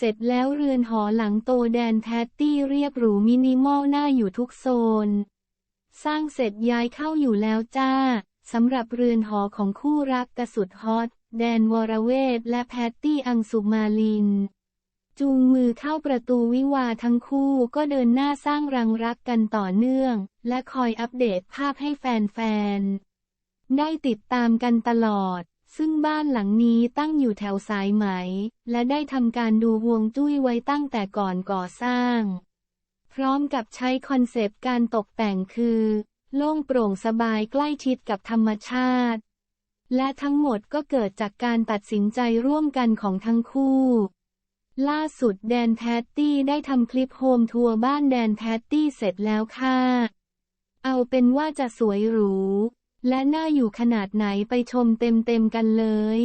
เสร็จแล้วเรือนหอหลังโตแดนแพตตี้เรียบหรูมินิมอลน่าอยู่ทุกโซน สร้างเสร็จย้ายเข้าอยู่แล้วจ้าสำหรับเรือนหอของคู่รักกระสุดฮอต แดนวรเวทและแพตตี้อังสุมาลิน จูงมือเข้าประตูวิวาทั้งคู่ก็เดินหน้าสร้างรังรักกันต่อเนื่อง และคอยอัปเดตภาพให้แฟนๆ ได้ติดตามกันตลอด ซึ่งบ้านหลังนี้ตั้งอยู่แถวสายไหม และได้ทำการดูฮวงจุ้ยไว้ตั้งแต่ก่อนก่อสร้าง พร้อมกับใช้คอนเซปต์การตกแต่งคือ โล่งโปร่งสบายใกล้ชิดกับธรรมชาติ และทั้งหมดก็เกิดจากการตัดสินใจร่วมกันของทั้งคู่ ล่าสุดแดนแพตตี้ได้ทำคลิปโฮมทัวร์บ้านแดนแพตตี้เสร็จแล้วค่ะ เอาเป็นว่าจะสวยหรู และน่าอยู่ขนาดไหนไปชมเต็มๆกันเลย